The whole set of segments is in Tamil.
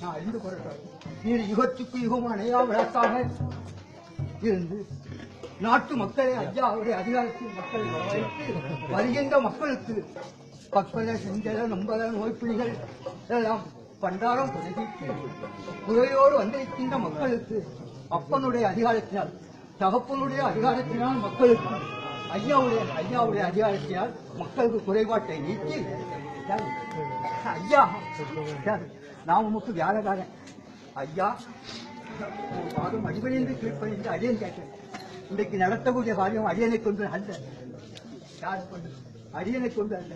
நான் அறிந்து கொள்ளட்டும். நீர் யுகத்துக்கு யுகம் அணையா விளக்காக இருந்து நாட்டு மக்களை ஐயா அவருடைய அதிகாரத்தில் மக்களை வரவேற்று வருகின்ற மக்களுக்கு பக்பல செஞ்சல நம்பல நோய்ப்பிடிகள் எல்லாம் பண்டாரம் குறைதீட்டு குறையோடு வந்திருக்கின்ற மக்களுக்கு அப்பனுடைய அதிகாரத்தினால் தகப்பனுடைய அதிகாரத்தினால் மக்களுக்கு ஐயாவுடைய ஐயாவுடைய அதிகாரத்தினால் மக்களுக்கு குறைபாட்டை நீக்கி ஐயா நான் உமக்கு வேலைக்காரன் ஐயா பாதம் அடிபணிந்து கீழ்ப்பணிந்து அடியன் கேட்டேன். இன்றைக்கு நடத்தக்கூடிய காரியம் அடியனை கொண்டு அல்ல. யார் கொண்டு அடியனை கொண்டு அல்ல.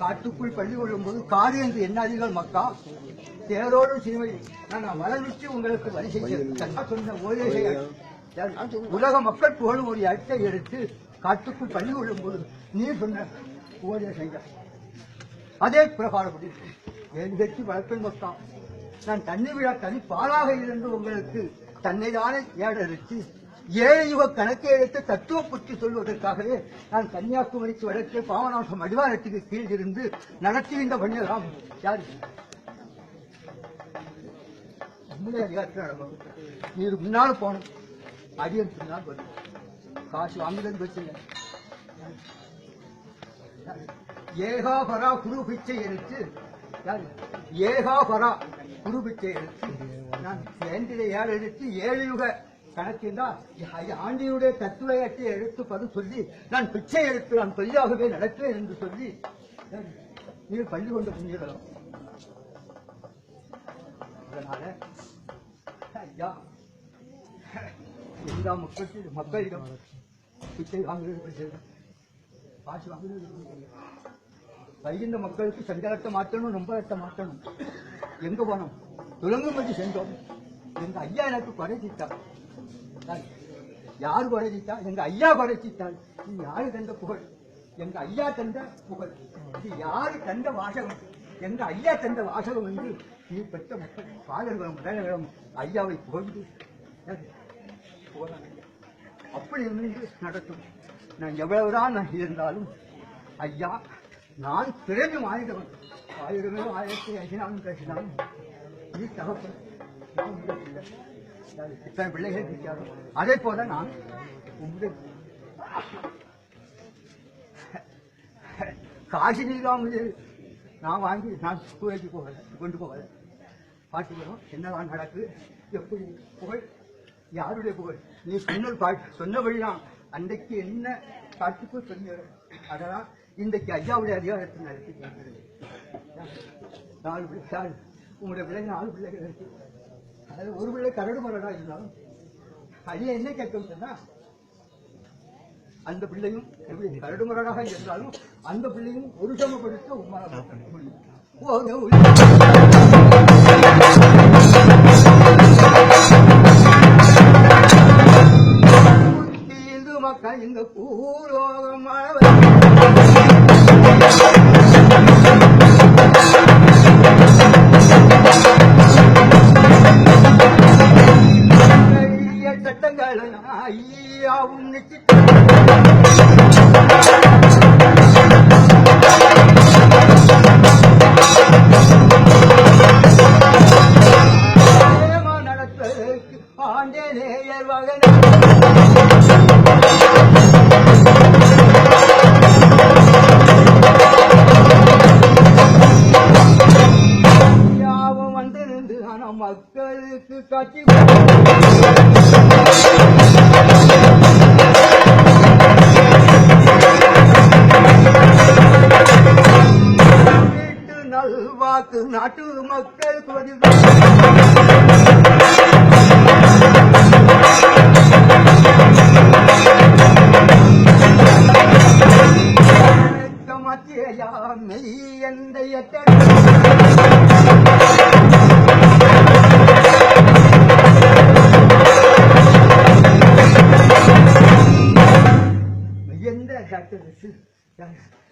காட்டுக்குள் பள்ளி கொள்ளும் போது காடு என்று என்னாதீர்கள் மக்கா. தேரோடு சிறுவை நான் வளர்ச்சி உங்களுக்கு வரி சொன்ன ஓரே உலக மக்கள் புகழும் ஒரு அட்டை எடுத்து காட்டுக்குள் பள்ளி கொள்ளும் போது நீ சொன்ன ஓரே செய்தார். அதே பிரகாரப்படி என் வெற்றி வளர்ப்பெண் மக்கா நான் தண்ணி விழா தனி பாலாக இருந்து உங்களுக்கு தன்னை தானே ஏடறுத்து யுக கணக்கை எடுத்து தத்துவ புத்தி சொல்வதற்காகவே நான் கன்னியாகுமரிக்கு வடக்கே பாவநாசம் அடிவாரத்துக்கு கீழ் இருந்து நடத்துகின்ற பண்ணலாம் யார்? நீர் முன்னால் போனோம் அடியன் பின்னால் வரும் காசு வாங்குறது வச்சுங்க. ஏகாபரா குரு பிச்சை எடுத்து ஏகாபரா குரு பிச்சை எடுத்து நான் வேண்டிய ஏழு எடுத்து ஏழு யுக கணக்கின்றால் ஆண்டியுடைய தத்துவத்தை எடுத்துப்பது சொல்லி நான் பிச்சை எடுத்து நான் தொழிலாகவே நடத்துவேன் என்று சொல்லி நீங்கள் பள்ளி கொண்டு புரிஞ்சுக்கலாம் அதனால ஐயா எல்லா மக்களுக்கு மக்களிடம் பிச்சை வாங்குறது காசு வாங்குறது வருகின்ற மக்களுக்கு சஞ்சலத்தை மாற்றணும் நம்பலத்தை மாற்றணும் எங்க போனோம் துலங்கும்படி சென்றோம் எங்க ஐயா எனக்கு குறைச்சிட்டார் யார் குறைச்சிட்டா எங்க ஐயா குறைச்சிட்டார் இது யாரு தந்த புகழ் எங்க ஐயா தந்த புகழ் இது யாரு தந்த வாசகம் எங்க ஐயா தந்த வாசகம் என்று நீ பெற்ற மக்கள் பாடல்களும் ஐயாவை புகழ்ந்து புகழாங்க அப்படி இருந்து நடக்கும். நான் எவ்வளவுதான் நான் இருந்தாலும் ஐயா நான் பிறகு ஆயிரம் ஆயிரமே ஆயிரத்தி ஐநாலும் பேசினாலும் நீ தகப்பன். நான் உங்கள் பிள்ளை. இத்தனை பிள்ளைகள் இருக்காரோ அதே போல நான் உங்கள் காசு நீங்காமல் நான் வாங்கி நான் ஸ்கூலுக்கு போகல கொண்டு போகல. பார்த்துக்கிறோம் என்னதான் நடக்கு எப்படி புகழ் யாருடைய புகழ்? நீ சொன்ன பாட்டு சொன்னபடிதான். அன்றைக்கு என்ன காட்டுக்கு சொன்ன அதெல்லாம் இன்றைக்கு ஐயாவுடைய அதிகாரத்தை நடத்தி நாலு பிள்ளை உங்களுடைய பிள்ளை நாலு பிள்ளைகள் இருக்கு. அதாவது ஒரு பிள்ளை கரடு மரடா இருந்தாலும் ஐயா என்ன கேட்கும் சொன்னா அந்த பிள்ளையும் எப்படி கரடு மரடாக இருந்தாலும் அந்த பிள்ளையும் ஒரு சமப்படுத்த உண்மையாக முடியும் மக்கள் இந்த பூலோகம் சட்டங்கள் ஐயாவும் நிச்சயம் பிரேம நடத்துவதற்கு மக்களுக்கு காட்சி நல்வாக்கு நாட்டு மக்கள் கொடி எந்தைய